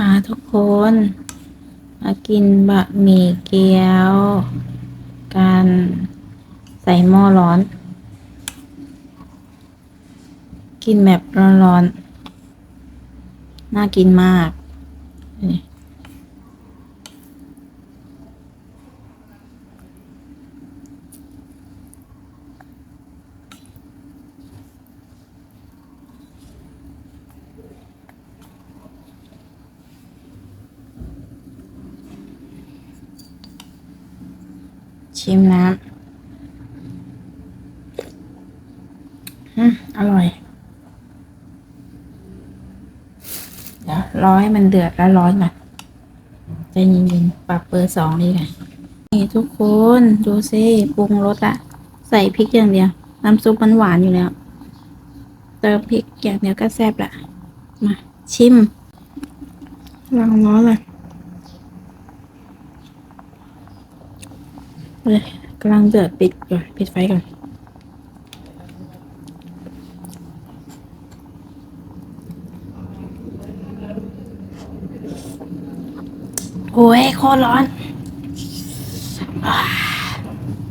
มาทุกคน มากินบะหมี่เกี๊ยว การใส่หม้อร้อน กินแบบร้อนๆ น่ากินมากนี่ ชิมน้ำอืมอร่อย เดี๋ยวรอให้มันเดือดแล้วร้อนก่อนใจเย็นๆปรับเบอร์สองนี่ค่ะนี่ทุกคนดูซิปรุงรสอะใส่พริกอย่างเดียว น้ำซุปมันหวานอยู่แล้ว เติมพริกอย่างเดียวก็แซ่บละมาชิมลองร้อนเลย เลยกำลังเดือดปิดก่อน ปิดไฟก่อน โอ้ยโคตรร้อน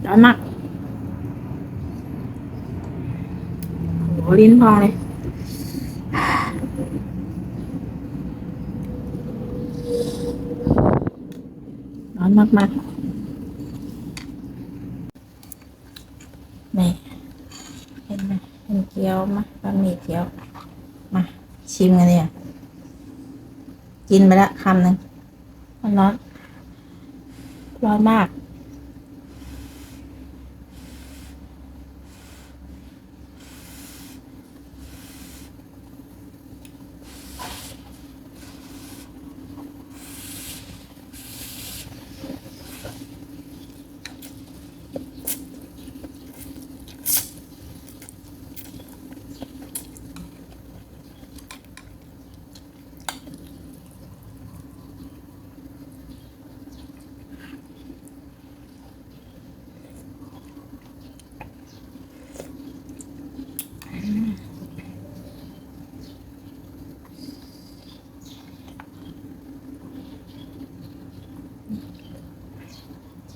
ร้อนมากโหลิ้นพองเลยร้อนมากมากๆ นี่เห็นไหมเห็นเกี๊ยวมะบะหมี่เกี๊ยว มา ชิมกันเนี่ยกินไปละคำหนึ่งมันร้อน ร้อนมาก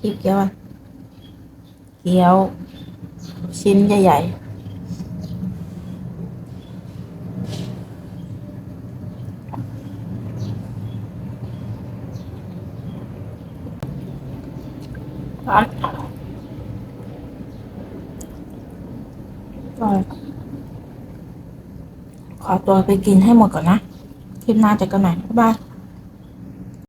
ชิมเกี๊ยว เกี๊ยว ชิ้นใหญ่ๆร้อนร่อยขอตัวไปกินให้หมดก่อนนะ คลิปหน้าเจอกันใหม่บ๊ายบาย